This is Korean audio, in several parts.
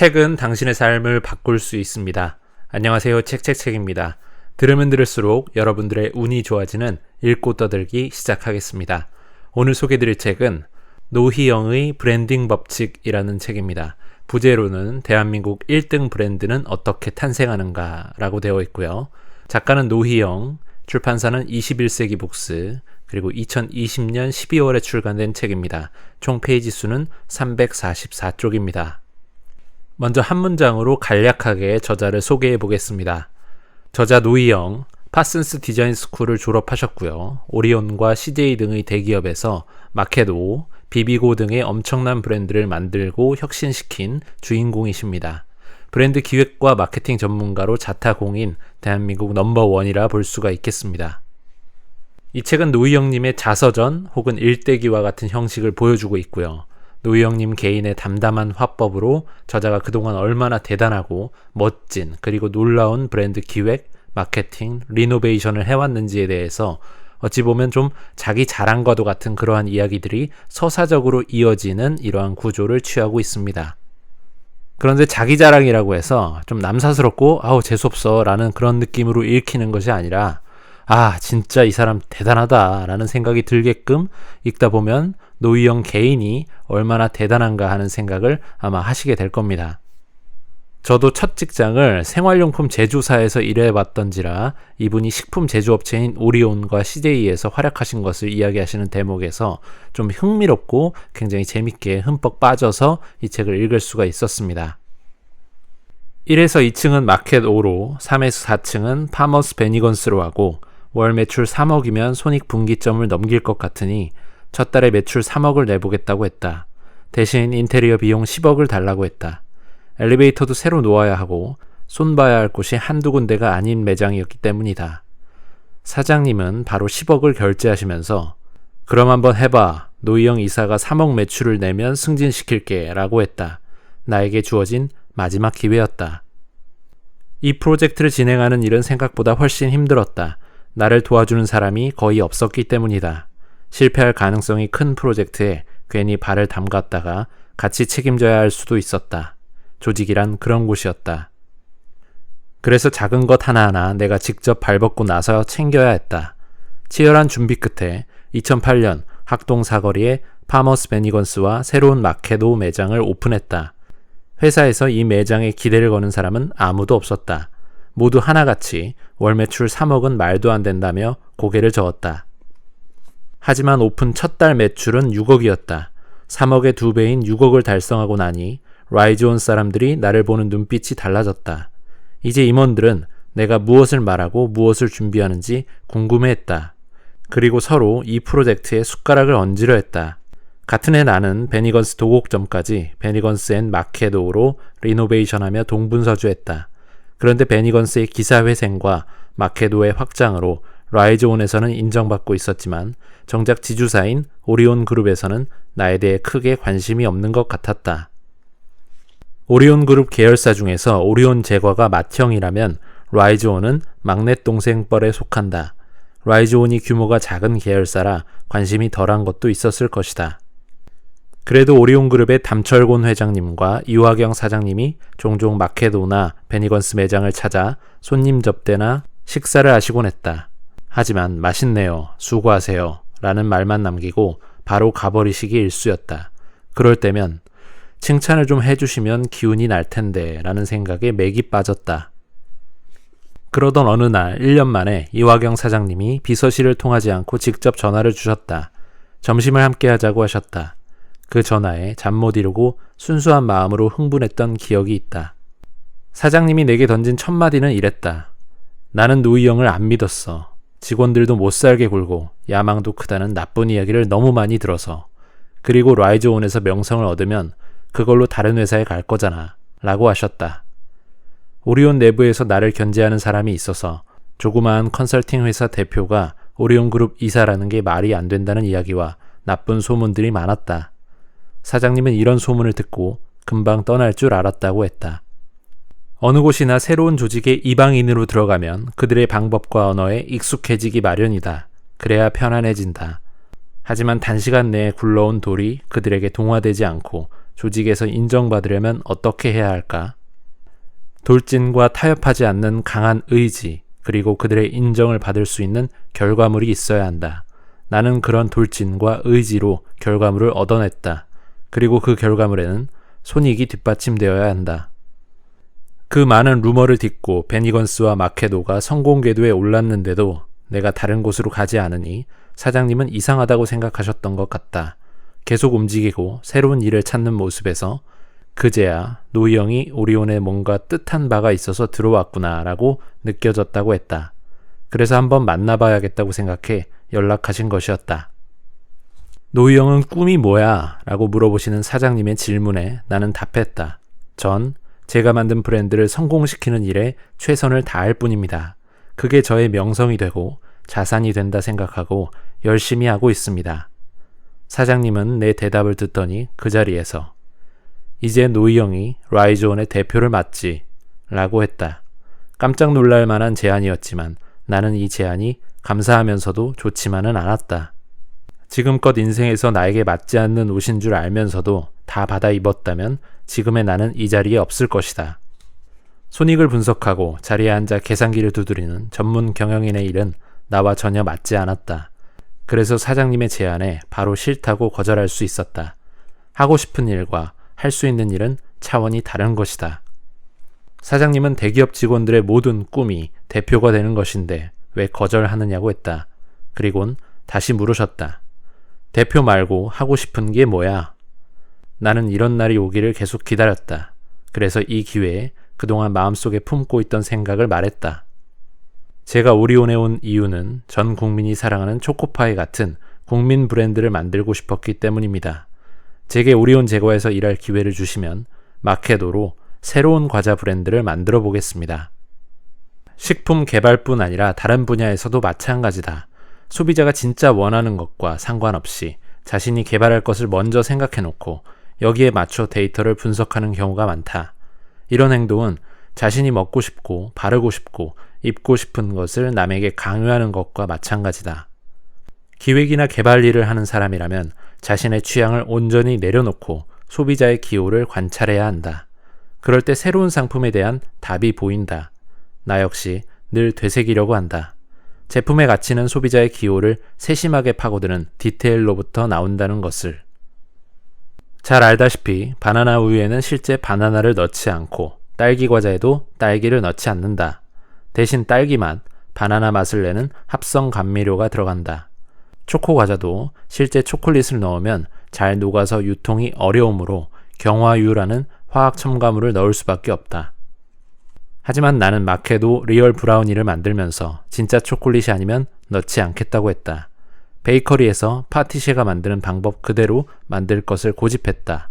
책은 당신의 삶을 바꿀 수 있습니다. 안녕하세요. 책책책입니다. 들으면 들을수록 여러분들의 운이 좋아지는 읽고 떠들기 시작하겠습니다. 오늘 소개드릴 책은 노희영의 브랜딩 법칙이라는 책입니다. 부제로는 대한민국 1등 브랜드는 어떻게 탄생하는가 라고 되어 있고요. 작가는 노희영, 출판사는 21세기 북스, 그리고 2020년 12월에 출간된 책입니다. 총 페이지 수는 344쪽입니다. 먼저 한 문장으로 간략하게 저자를 소개해 보겠습니다. 저자 노희영, 파슨스 디자인 스쿨을 졸업하셨고요. 오리온과 CJ 등의 대기업에서 마켓5, 비비고 등의 엄청난 브랜드를 만들고 혁신시킨 주인공이십니다. 브랜드 기획과 마케팅 전문가로 자타공인 대한민국 넘버원이라 볼 수가 있겠습니다. 이 책은 노희영님의 자서전 혹은 일대기와 같은 형식을 보여주고 있고요. 노희영님 개인의 담담한 화법으로 저자가 그동안 얼마나 대단하고 멋진 그리고 놀라운 브랜드 기획, 마케팅, 리노베이션을 해왔는지에 대해서 어찌 보면 좀 자기 자랑과도 같은 그러한 이야기들이 서사적으로 이어지는 이러한 구조를 취하고 있습니다. 그런데 자기 자랑이라고 해서 좀 남사스럽고 아우 재수없어 라는 그런 느낌으로 읽히는 것이 아니라 아 진짜 이 사람 대단하다 라는 생각이 들게끔 읽다 보면 노희영 개인이 얼마나 대단한가 하는 생각을 아마 하시게 될 겁니다. 저도 첫 직장을 생활용품 제조사에서 일해봤던지라 이분이 식품 제조업체인 오리온과 CJ에서 활약하신 것을 이야기하시는 대목에서 좀 흥미롭고 굉장히 재밌게 흠뻑 빠져서 이 책을 읽을 수가 있었습니다. 1에서 2층은 마켓 5로 3에서 4층은 파머스 베니건스로 하고 월 매출 3억이면 손익 분기점을 넘길 것 같으니 첫 달에 매출 3억을 내보겠다고 했다. 대신 인테리어 비용 10억을 달라고 했다. 엘리베이터도 새로 놓아야 하고 손봐야 할 곳이 한두 군데가 아닌 매장이었기 때문이다. 사장님은 바로 10억을 결제하시면서 그럼 한번 해봐. 노희영 이사가 3억 매출을 내면 승진시킬게 라고 했다. 나에게 주어진 마지막 기회였다. 이 프로젝트를 진행하는 일은 생각보다 훨씬 힘들었다. 나를 도와주는 사람이 거의 없었기 때문이다. 실패할 가능성이 큰 프로젝트에 괜히 발을 담갔다가 같이 책임져야 할 수도 있었다. 조직이란 그런 곳이었다. 그래서 작은 것 하나하나 내가 직접 발벗고 나서 챙겨야 했다. 치열한 준비 끝에 2008년 학동 사거리에 파머스 베니건스와 새로운 마케도 매장을 오픈했다. 회사에서 이 매장에 기대를 거는 사람은 아무도 없었다. 모두 하나같이 월 매출 3억은 말도 안 된다며 고개를 저었다. 하지만 오픈 첫 달 매출은 6억이었다. 3억의 두 배인 6억을 달성하고 나니 라이즈 온 사람들이 나를 보는 눈빛이 달라졌다. 이제 임원들은 내가 무엇을 말하고 무엇을 준비하는지 궁금해했다. 그리고 서로 이 프로젝트에 숟가락을 얹으려 했다. 같은 해 나는 베니건스 도곡점까지 베니건스 앤 마케도로 리노베이션하며 동분서주했다. 그런데 베니건스의 기사회생과 마케도의 확장으로 라이즈온에서는 인정받고 있었지만 정작 지주사인 오리온 그룹에서는 나에 대해 크게 관심이 없는 것 같았다. 오리온 그룹 계열사 중에서 오리온 제과가 맏형이라면 라이즈온은 막내 동생뻘에 속한다. 라이즈온이 규모가 작은 계열사라 관심이 덜한 것도 있었을 것이다. 그래도 오리온 그룹의 담철곤 회장님과 이화경 사장님이 종종 마케도나 베니건스 매장을 찾아 손님 접대나 식사를 하시곤 했다. 하지만 맛있네요. 수고하세요. 라는 말만 남기고 바로 가버리시기 일쑤였다. 그럴 때면 칭찬을 좀 해주시면 기운이 날 텐데 라는 생각에 맥이 빠졌다. 그러던 어느 날 1년 만에 이화경 사장님이 비서실을 통하지 않고 직접 전화를 주셨다. 점심을 함께 하자고 하셨다. 그 전화에 잠 못 이루고 순수한 마음으로 흥분했던 기억이 있다. 사장님이 내게 던진 첫 마디는 이랬다. 나는 노희영을 안 믿었어. 직원들도 못 살게 굴고 야망도 크다는 나쁜 이야기를 너무 많이 들어서 그리고 라이즈온에서 명성을 얻으면 그걸로 다른 회사에 갈 거잖아. 라고 하셨다. 오리온 내부에서 나를 견제하는 사람이 있어서 조그마한 컨설팅 회사 대표가 오리온 그룹 이사라는 게 말이 안 된다는 이야기와 나쁜 소문들이 많았다. 사장님은 이런 소문을 듣고 금방 떠날 줄 알았다고 했다. 어느 곳이나 새로운 조직에 이방인으로 들어가면 그들의 방법과 언어에 익숙해지기 마련이다. 그래야 편안해진다. 하지만 단시간 내에 굴러온 돌이 그들에게 동화되지 않고 조직에서 인정받으려면 어떻게 해야 할까? 돌진과 타협하지 않는 강한 의지, 그리고 그들의 인정을 받을 수 있는 결과물이 있어야 한다. 나는 그런 돌진과 의지로 결과물을 얻어냈다. 그리고 그 결과물에는 손익이 뒷받침되어야 한다. 그 많은 루머를 딛고 베니건스와 마케도가 성공 궤도에 올랐는데도 내가 다른 곳으로 가지 않으니 사장님은 이상하다고 생각하셨던 것 같다. 계속 움직이고 새로운 일을 찾는 모습에서 그제야 노이 형이 오리온에 뭔가 뜻한 바가 있어서 들어왔구나 라고 느껴졌다고 했다. 그래서 한번 만나봐야겠다고 생각해 연락하신 것이었다. 노이 형은 꿈이 뭐야? 라고 물어보시는 사장님의 질문에 나는 답했다. 전 제가 만든 브랜드를 성공시키는 일에 최선을 다할 뿐입니다. 그게 저의 명성이 되고 자산이 된다 생각하고 열심히 하고 있습니다. 사장님은 내 대답을 듣더니 그 자리에서 이제 노이 형이 라이즈온의 대표를 맡지 라고 했다. 깜짝 놀랄 만한 제안이었지만 나는 이 제안이 감사하면서도 좋지만은 않았다. 지금껏 인생에서 나에게 맞지 않는 옷인 줄 알면서도 다 받아 입었다면 지금의 나는 이 자리에 없을 것이다. 손익을 분석하고 자리에 앉아 계산기를 두드리는 전문 경영인의 일은 나와 전혀 맞지 않았다. 그래서 사장님의 제안에 바로 싫다고 거절할 수 있었다. 하고 싶은 일과 할 수 있는 일은 차원이 다른 것이다. 사장님은 대기업 직원들의 모든 꿈이 대표가 되는 것인데 왜 거절하느냐고 했다. 그리곤 다시 물으셨다. 대표 말고 하고 싶은 게 뭐야? 나는 이런 날이 오기를 계속 기다렸다. 그래서 이 기회에 그동안 마음속에 품고 있던 생각을 말했다. 제가 오리온에 온 이유는 전 국민이 사랑하는 초코파이 같은 국민 브랜드를 만들고 싶었기 때문입니다. 제게 오리온 제과에서 일할 기회를 주시면 마케도로 새로운 과자 브랜드를 만들어 보겠습니다. 식품 개발뿐 아니라 다른 분야에서도 마찬가지다. 소비자가 진짜 원하는 것과 상관없이 자신이 개발할 것을 먼저 생각해 놓고 여기에 맞춰 데이터를 분석하는 경우가 많다. 이런 행동은 자신이 먹고 싶고 바르고 싶고 입고 싶은 것을 남에게 강요하는 것과 마찬가지다. 기획이나 개발 일을 하는 사람이라면 자신의 취향을 온전히 내려놓고 소비자의 기호를 관찰해야 한다. 그럴 때 새로운 상품에 대한 답이 보인다. 나 역시 늘 되새기려고 한다. 제품의 가치는 소비자의 기호를 세심하게 파고드는 디테일로부터 나온다는 것을. 잘 알다시피 바나나 우유에는 실제 바나나를 넣지 않고 딸기 과자에도 딸기를 넣지 않는다. 대신 딸기맛, 바나나 맛을 내는 합성 감미료가 들어간다. 초코 과자도 실제 초콜릿을 넣으면 잘 녹아서 유통이 어려우므로 경화유라는 화학 첨가물을 넣을 수밖에 없다. 하지만 나는 마케도 리얼 브라우니를 만들면서 진짜 초콜릿이 아니면 넣지 않겠다고 했다. 베이커리에서 파티셰가 만드는 방법 그대로 만들 것을 고집했다.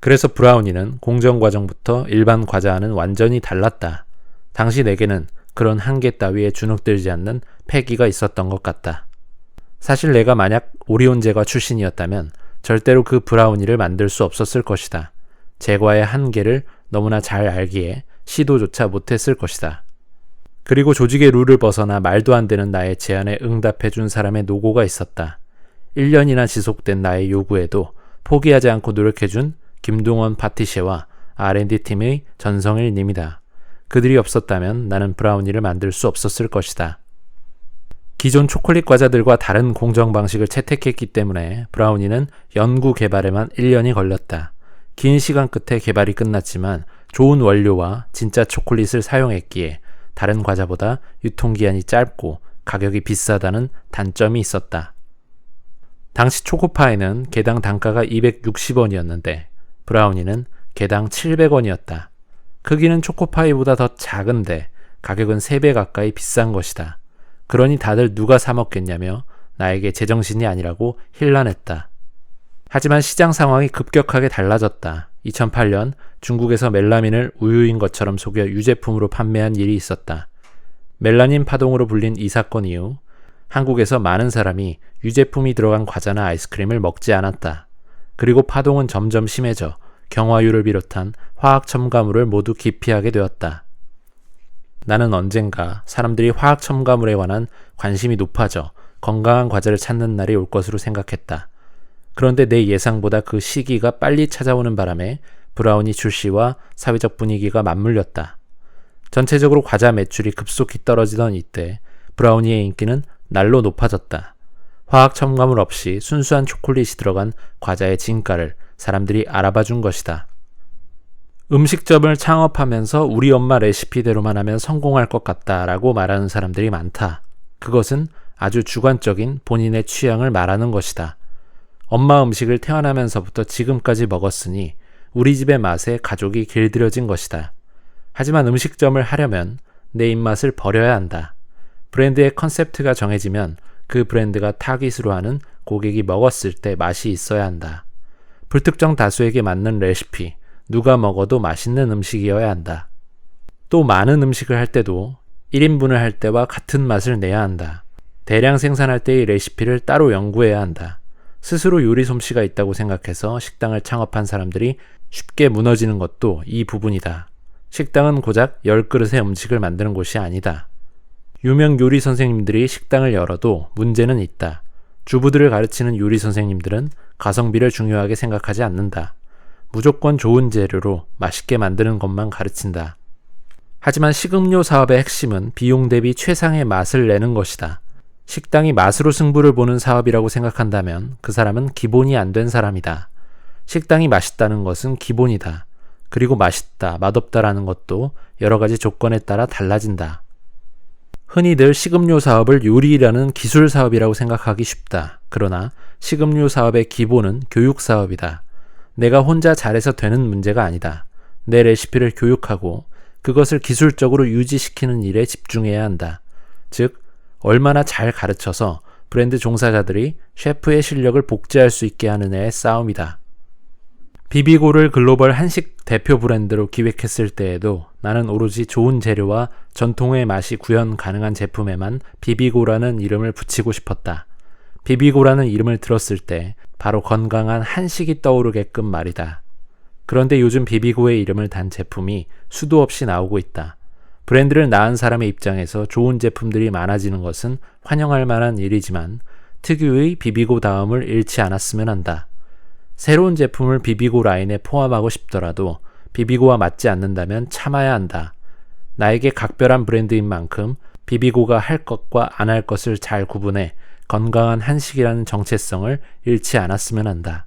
그래서 브라우니는 공정 과정부터 일반 과자와는 완전히 달랐다. 당시 내게는 그런 한계 따위에 주눅들지 않는 패기가 있었던 것 같다. 사실 내가 만약 오리온 제과 출신이었다면 절대로 그 브라우니를 만들 수 없었을 것이다. 제과의 한계를 너무나 잘 알기에 시도조차 못했을 것이다. 그리고 조직의 룰을 벗어나 말도 안 되는 나의 제안에 응답해준 사람의 노고가 있었다. 1년이나 지속된 나의 요구에도 포기하지 않고 노력해준 김동원 파티셰와 R&D 팀의 전성일 님이다. 그들이 없었다면 나는 브라우니를 만들 수 없었을 것이다. 기존 초콜릿 과자들과 다른 공정 방식을 채택했기 때문에 브라우니는 연구 개발에만 1년이 걸렸다. 긴 시간 끝에 개발이 끝났지만 좋은 원료와 진짜 초콜릿을 사용했기에 다른 과자보다 유통기한이 짧고 가격이 비싸다는 단점이 있었다. 당시 초코파이는 개당 단가가 260원이었는데 브라우니는 개당 700원이었다. 크기는 초코파이보다 더 작은데 가격은 3배 가까이 비싼 것이다. 그러니 다들 누가 사 먹겠냐며 나에게 제정신이 아니라고 힐난했다. 하지만 시장 상황이 급격하게 달라졌다. 2008년 중국에서 멜라민을 우유인 것처럼 속여 유제품으로 판매한 일이 있었다. 멜라닌 파동으로 불린 이 사건 이후 한국에서 많은 사람이 유제품이 들어간 과자나 아이스크림을 먹지 않았다. 그리고 파동은 점점 심해져 경화유를 비롯한 화학 첨가물을 모두 기피하게 되었다. 나는 언젠가 사람들이 화학 첨가물에 관한 관심이 높아져 건강한 과자를 찾는 날이 올 것으로 생각했다. 그런데 내 예상보다 그 시기가 빨리 찾아오는 바람에 브라우니 출시와 사회적 분위기가 맞물렸다. 전체적으로 과자 매출이 급속히 떨어지던 이때 브라우니의 인기는 날로 높아졌다. 화학 첨가물 없이 순수한 초콜릿이 들어간 과자의 진가를 사람들이 알아봐 준 것이다. 음식점을 창업하면서 우리 엄마 레시피대로만 하면 성공할 것 같다라고 말하는 사람들이 많다. 그것은 아주 주관적인 본인의 취향을 말하는 것이다. 엄마 음식을 태어나면서부터 지금까지 먹었으니 우리 집의 맛에 가족이 길들여진 것이다. 하지만 음식점을 하려면 내 입맛을 버려야 한다. 브랜드의 컨셉트가 정해지면 그 브랜드가 타깃으로 하는 고객이 먹었을 때 맛이 있어야 한다. 불특정 다수에게 맞는 레시피, 누가 먹어도 맛있는 음식이어야 한다. 또 많은 음식을 할 때도 1인분을 할 때와 같은 맛을 내야 한다. 대량 생산할 때의 레시피를 따로 연구해야 한다. 스스로 요리 솜씨가 있다고 생각해서 식당을 창업한 사람들이 쉽게 무너지는 것도 이 부분이다. 식당은 고작 10그릇의 음식을 만드는 곳이 아니다. 유명 요리 선생님들이 식당을 열어도 문제는 있다. 주부들을 가르치는 요리 선생님들은 가성비를 중요하게 생각하지 않는다. 무조건 좋은 재료로 맛있게 만드는 것만 가르친다. 하지만 식음료 사업의 핵심은 비용 대비 최상의 맛을 내는 것이다. 식당이 맛으로 승부를 보는 사업이라고 생각한다면 그 사람은 기본이 안 된 사람이다. 식당이 맛있다는 것은 기본이다. 그리고 맛있다, 맛없다라는 것도 여러 가지 조건에 따라 달라진다. 흔히들 식음료 사업을 요리라는 기술 사업이라고 생각하기 쉽다. 그러나 식음료 사업의 기본은 교육 사업이다. 내가 혼자 잘해서 되는 문제가 아니다. 내 레시피를 교육하고 그것을 기술적으로 유지시키는 일에 집중해야 한다. 즉, 얼마나 잘 가르쳐서 브랜드 종사자들이 셰프의 실력을 복제할 수 있게 하느냐의 싸움이다. 비비고를 글로벌 한식 대표 브랜드로 기획했을 때에도 나는 오로지 좋은 재료와 전통의 맛이 구현 가능한 제품에만 비비고라는 이름을 붙이고 싶었다. 비비고라는 이름을 들었을 때 바로 건강한 한식이 떠오르게끔 말이다. 그런데 요즘 비비고의 이름을 단 제품이 수도 없이 나오고 있다. 브랜드를 낳은 사람의 입장에서 좋은 제품들이 많아지는 것은 환영할 만한 일이지만 특유의 비비고 다음을 잃지 않았으면 한다. 새로운 제품을 비비고 라인에 포함하고 싶더라도 비비고와 맞지 않는다면 참아야 한다. 나에게 각별한 브랜드인 만큼 비비고가 할 것과 안 할 것을 잘 구분해 건강한 한식이라는 정체성을 잃지 않았으면 한다.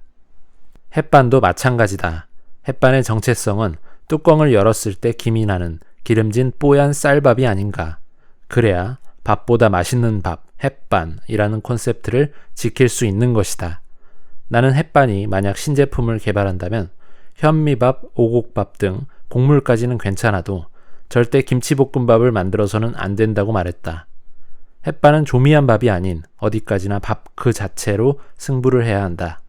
햇반도 마찬가지다. 햇반의 정체성은 뚜껑을 열었을 때 김이 나는 기름진 뽀얀 쌀밥이 아닌가. 그래야 밥보다 맛있는 밥, 햇반이라는 콘셉트를 지킬 수 있는 것이다. 나는 햇반이 만약 신제품을 개발한다면 현미밥, 오곡밥 등 곡물까지는 괜찮아도 절대 김치볶음밥을 만들어서는 안 된다고 말했다. 햇반은 조미한 밥이 아닌 어디까지나 밥 그 자체로 승부를 해야 한다.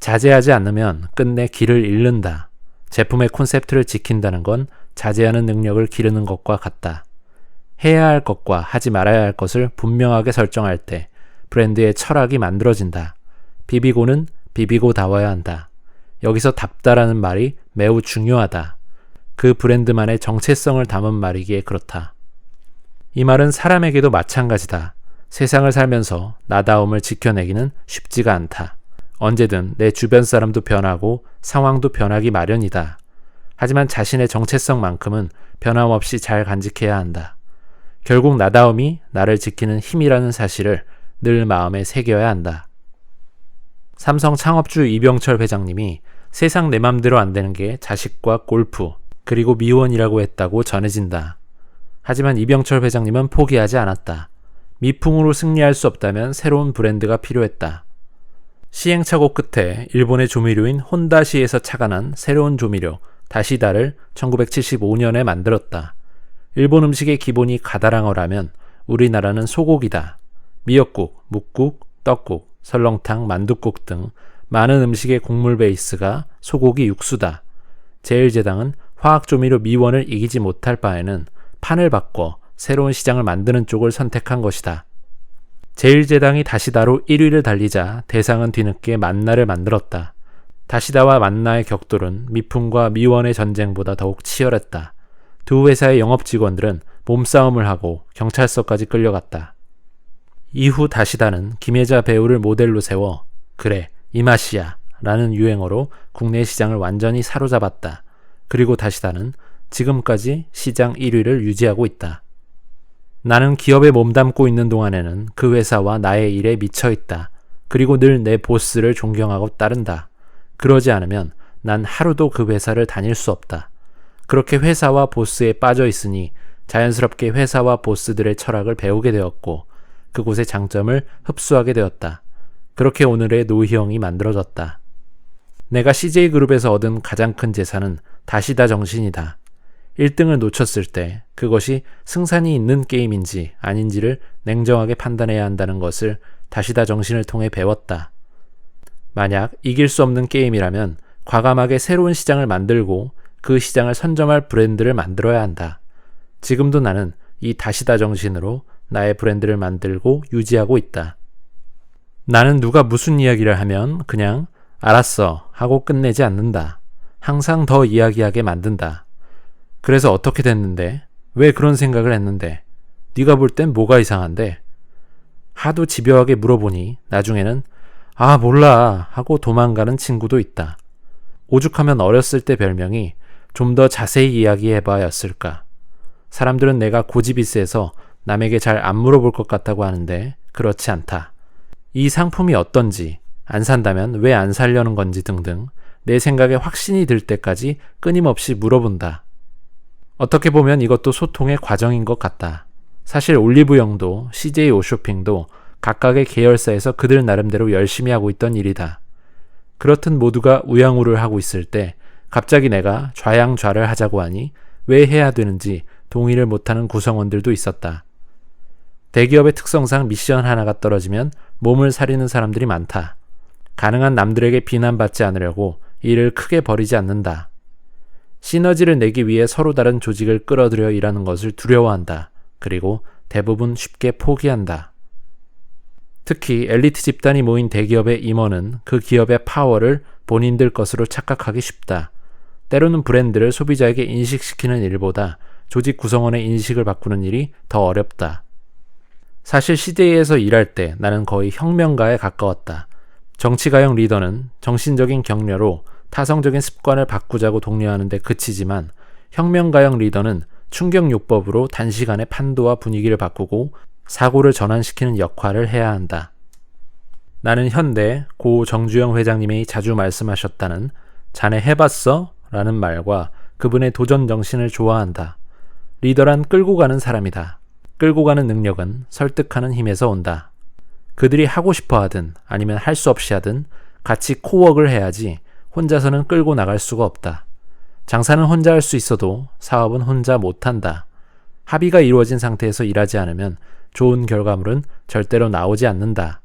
자제하지 않으면 끝내 길을 잃는다. 제품의 콘셉트를 지킨다는 건 자제하는 능력을 기르는 것과 같다. 해야 할 것과 하지 말아야 할 것을 분명하게 설정할 때 브랜드의 철학이 만들어진다. 비비고는 비비고다워야 한다. 여기서 답다라는 말이 매우 중요하다. 그 브랜드만의 정체성을 담은 말이기에 그렇다. 이 말은 사람에게도 마찬가지다. 세상을 살면서 나다움을 지켜내기는 쉽지가 않다. 언제든 내 주변 사람도 변하고 상황도 변하기 마련이다. 하지만 자신의 정체성만큼은 변함없이 잘 간직해야 한다. 결국 나다움이 나를 지키는 힘이라는 사실을 늘 마음에 새겨야 한다. 삼성 창업주 이병철 회장님이 세상 내 맘대로 안 되는 게 자식과 골프, 그리고 미원이라고 했다고 전해진다. 하지만 이병철 회장님은 포기하지 않았다. 미풍으로 승리할 수 없다면 새로운 브랜드가 필요했다. 시행착오 끝에 일본의 조미료인 혼다시에서 착안한 새로운 조미료 다시다를 1975년에 만들었다. 일본 음식의 기본이 가다랑어라면 우리나라는 소고기다. 미역국, 묵국, 떡국, 설렁탕, 만둣국 등 많은 음식의 곡물 베이스가 소고기 육수다. 제일제당은 화학조미료 미원을 이기지 못할 바에는 판을 바꿔 새로운 시장을 만드는 쪽을 선택한 것이다. 제일제당이 다시다로 1위를 달리자 대상은 뒤늦게 만나를 만들었다. 다시다와 만나의 격돌은 미풍과 미원의 전쟁보다 더욱 치열했다. 두 회사의 영업 직원들은 몸싸움을 하고 경찰서까지 끌려갔다. 이후 다시다는 김혜자 배우를 모델로 세워 그래 이 맛이야 라는 유행어로 국내 시장을 완전히 사로잡았다. 그리고 다시다는 지금까지 시장 1위를 유지하고 있다. 나는 기업에 몸담고 있는 동안에는 그 회사와 나의 일에 미쳐 있다. 그리고 늘 내 보스를 존경하고 따른다. 그러지 않으면 난 하루도 그 회사를 다닐 수 없다. 그렇게 회사와 보스에 빠져 있으니 자연스럽게 회사와 보스들의 철학을 배우게 되었고 그곳의 장점을 흡수하게 되었다. 그렇게 오늘의 노희영이 만들어졌다. 내가 CJ그룹에서 얻은 가장 큰 재산은 다시다 정신이다. 1등을 놓쳤을 때 그것이 승산이 있는 게임인지 아닌지를 냉정하게 판단해야 한다는 것을 다시다 정신을 통해 배웠다. 만약 이길 수 없는 게임이라면 과감하게 새로운 시장을 만들고 그 시장을 선점할 브랜드를 만들어야 한다. 지금도 나는 이 다시다 정신으로 나의 브랜드를 만들고 유지하고 있다. 나는 누가 무슨 이야기를 하면 그냥 알았어 하고 끝내지 않는다. 항상 더 이야기하게 만든다. 그래서 어떻게 됐는데? 왜 그런 생각을 했는데? 네가 볼 땐 뭐가 이상한데? 하도 집요하게 물어보니 나중에는 아 몰라 하고 도망가는 친구도 있다. 오죽하면 어렸을 때 별명이 좀 더 자세히 이야기해봐였을까. 사람들은 내가 고집이 세서 남에게 잘 안 물어볼 것 같다고 하는데 그렇지 않다. 이 상품이 어떤지, 안 산다면 왜 안 살려는 건지 등등 내 생각에 확신이 들 때까지 끊임없이 물어본다. 어떻게 보면 이것도 소통의 과정인 것 같다. 사실 올리브영도 CJ 오쇼핑도 각각의 계열사에서 그들 나름대로 열심히 하고 있던 일이다. 그렇듯 모두가 우양우를 하고 있을 때 갑자기 내가 좌양좌를 하자고 하니 왜 해야 되는지 동의를 못하는 구성원들도 있었다. 대기업의 특성상 미션 하나가 떨어지면 몸을 사리는 사람들이 많다. 가능한 남들에게 비난받지 않으려고 일을 크게 벌이지 않는다. 시너지를 내기 위해 서로 다른 조직을 끌어들여 일하는 것을 두려워한다. 그리고 대부분 쉽게 포기한다. 특히 엘리트 집단이 모인 대기업의 임원은 그 기업의 파워를 본인들 것으로 착각하기 쉽다. 때로는 브랜드를 소비자에게 인식시키는 일보다 조직 구성원의 인식을 바꾸는 일이 더 어렵다. 사실 CJ에서 일할 때 나는 거의 혁명가에 가까웠다. 정치가형 리더는 정신적인 격려로 타성적인 습관을 바꾸자고 독려하는데 그치지만 혁명가형 리더는 충격요법으로 단시간에 판도와 분위기를 바꾸고 사고를 전환시키는 역할을 해야 한다. 나는 현대 고 정주영 회장님이 자주 말씀하셨다는 자네 해봤어? 라는 말과 그분의 도전 정신을 좋아한다. 리더란 끌고 가는 사람이다. 끌고 가는 능력은 설득하는 힘에서 온다. 그들이 하고 싶어 하든 아니면 할 수 없이 하든 같이 코웍을 해야지 혼자서는 끌고 나갈 수가 없다. 장사는 혼자 할 수 있어도 사업은 혼자 못한다. 합의가 이루어진 상태에서 일하지 않으면 좋은 결과물은 절대로 나오지 않는다.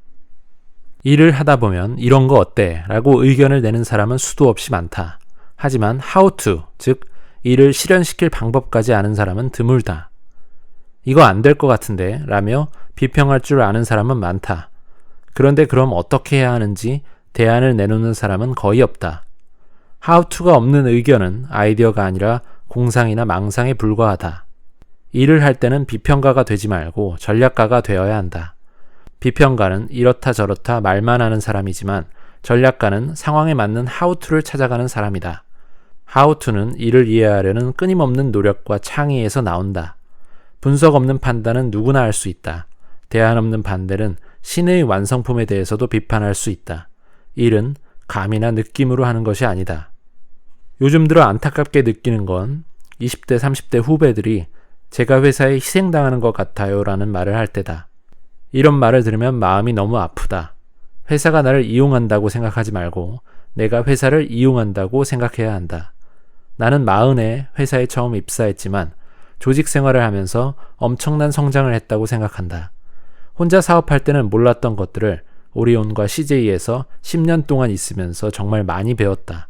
일을 하다 보면 이런 거 어때? 라고 의견을 내는 사람은 수도 없이 많다. 하지만 how to, 즉, 일을 실현시킬 방법까지 아는 사람은 드물다. 이거 안 될 것 같은데 라며 비평할 줄 아는 사람은 많다. 그런데 그럼 어떻게 해야 하는지 대안을 내놓는 사람은 거의 없다. how to가 없는 의견은 아이디어가 아니라 공상이나 망상에 불과하다. 일을 할 때는 비평가가 되지 말고 전략가가 되어야 한다. 비평가는 이렇다 저렇다 말만 하는 사람이지만 전략가는 상황에 맞는 to를 찾아가는 사람이다. to는 이를 이해하려는 끊임없는 노력과 창의에서 나온다. 분석 없는 판단은 누구나 할 수 있다. 대안 없는 반대는 신의 완성품에 대해서도 비판할 수 있다. 일은 감이나 느낌으로 하는 것이 아니다. 요즘 들어 안타깝게 느끼는 건 20대, 30대 후배들이 제가 회사에 희생당하는 것 같아요 라는 말을 할 때다. 이런 말을 들으면 마음이 너무 아프다. 회사가 나를 이용한다고 생각하지 말고 내가 회사를 이용한다고 생각해야 한다. 나는 마흔에 회사에 처음 입사했지만 조직 생활을 하면서 엄청난 성장을 했다고 생각한다. 혼자 사업할 때는 몰랐던 것들을 오리온과 CJ에서 10년 동안 있으면서 정말 많이 배웠다.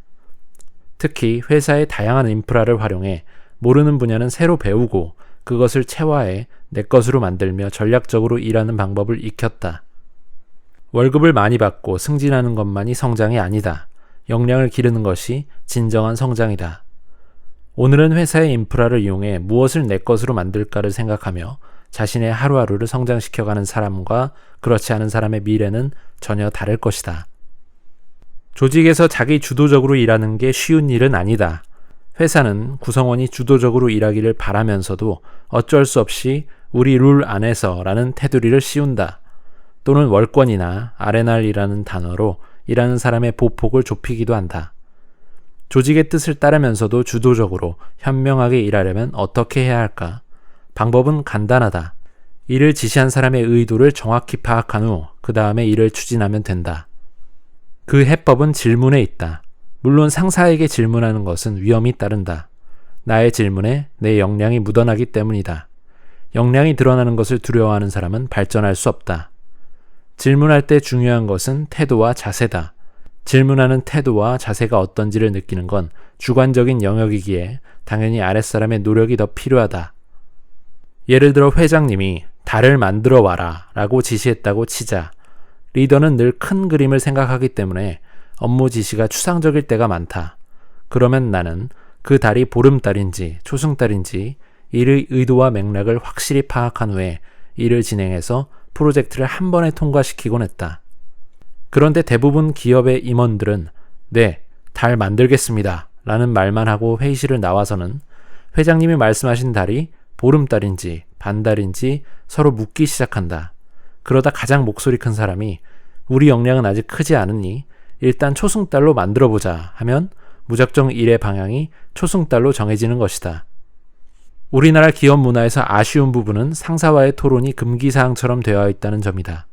특히 회사의 다양한 인프라를 활용해 모르는 분야는 새로 배우고 그것을 체화해 내 것으로 만들며 전략적으로 일하는 방법을 익혔다. 월급을 많이 받고 승진하는 것만이 성장이 아니다. 역량을 기르는 것이 진정한 성장이다. 오늘은 회사의 인프라를 이용해 무엇을 내 것으로 만들까를 생각하며 자신의 하루하루를 성장시켜가는 사람과 그렇지 않은 사람의 미래는 전혀 다를 것이다. 조직에서 자기 주도적으로 일하는 게 쉬운 일은 아니다. 회사는 구성원이 주도적으로 일하기를 바라면서도 어쩔 수 없이 우리 룰 안에서 라는 테두리를 씌운다. 또는 월권이나 아레날이라는 단어로 일하는 사람의 보폭을 좁히기도 한다. 조직의 뜻을 따르면서도 주도적으로 현명하게 일하려면 어떻게 해야 할까? 방법은 간단하다. 일을 지시한 사람의 의도를 정확히 파악한 후 그 다음에 일을 추진하면 된다. 그 해법은 질문에 있다. 물론 상사에게 질문하는 것은 위험이 따른다. 나의 질문에 내 역량이 묻어나기 때문이다. 역량이 드러나는 것을 두려워하는 사람은 발전할 수 없다. 질문할 때 중요한 것은 태도와 자세다. 질문하는 태도와 자세가 어떤지를 느끼는 건 주관적인 영역이기에 당연히 아랫사람의 노력이 더 필요하다. 예를 들어 회장님이 달을 만들어 와라 라고 지시했다고 치자. 리더는 늘 큰 그림을 생각하기 때문에 업무 지시가 추상적일 때가 많다. 그러면 나는 그 달이 보름달인지 초승달인지 일의 의도와 맥락을 확실히 파악한 후에 일을 진행해서 프로젝트를 한 번에 통과시키곤 했다. 그런데 대부분 기업의 임원들은 네, 달 만들겠습니다. 라는 말만 하고 회의실을 나와서는 회장님이 말씀하신 달이 보름달인지 반달인지 서로 묻기 시작한다. 그러다 가장 목소리 큰 사람이 우리 역량은 아직 크지 않으니 일단 초승달로 만들어 보자 하면 무작정 일의 방향이 초승달로 정해지는 것이다. 우리나라 기업 문화에서 아쉬운 부분은 상사와의 토론이 금기사항처럼 되어 있다는 점이다.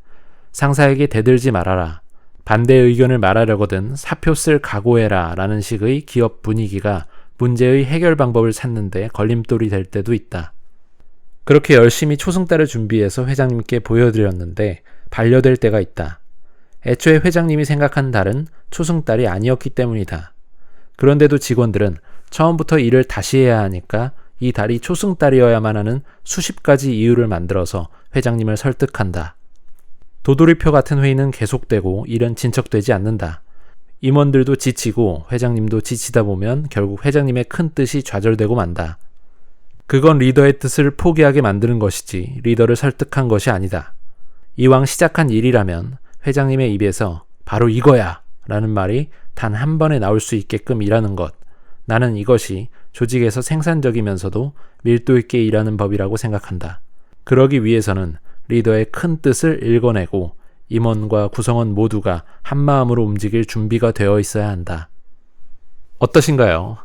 상사에게 대들지 말아라. 반대 의견을 말하려거든 사표 쓸 각오해라 라는 식의 기업 분위기가 문제의 해결 방법을 찾는데 걸림돌이 될 때도 있다. 그렇게 열심히 초승달을 준비해서 회장님께 보여드렸는데 반려될 때가 있다. 애초에 회장님이 생각한 달은 초승달이 아니었기 때문이다. 그런데도 직원들은 처음부터 일을 다시 해야 하니까 이 달이 초승달이어야만 하는 수십 가지 이유를 만들어서 회장님을 설득한다. 도돌이표 같은 회의는 계속되고 일은 진척되지 않는다. 임원들도 지치고 회장님도 지치다 보면 결국 회장님의 큰 뜻이 좌절되고 만다. 그건 리더의 뜻을 포기하게 만드는 것이지 리더를 설득한 것이 아니다. 이왕 시작한 일이라면 회장님의 입에서 바로 이거야! 라는 말이 단 한 번에 나올 수 있게끔 일하는 것. 나는 이것이 조직에서 생산적이면서도 밀도 있게 일하는 법이라고 생각한다. 그러기 위해서는 리더의 큰 뜻을 읽어내고 임원과 구성원 모두가 한마음으로 움직일 준비가 되어 있어야 한다. 어떠신가요?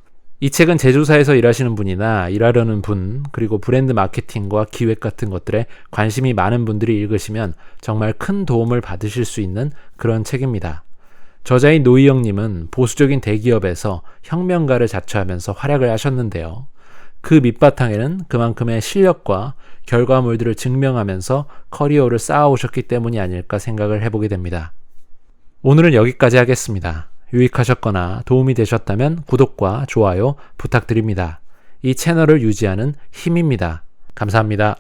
이 책은 제조사에서 일하시는 분이나 일하려는 분, 그리고 브랜드 마케팅과 기획 같은 것들에 관심이 많은 분들이 읽으시면 정말 큰 도움을 받으실 수 있는 그런 책입니다. 저자인 노희영님은 보수적인 대기업에서 혁명가를 자처하면서 활약을 하셨는데요. 그 밑바탕에는 그만큼의 실력과 결과물들을 증명하면서 커리어를 쌓아오셨기 때문이 아닐까 생각을 해보게 됩니다. 오늘은 여기까지 하겠습니다. 유익하셨거나 도움이 되셨다면 구독과 좋아요 부탁드립니다. 이 채널을 유지하는 힘입니다. 감사합니다.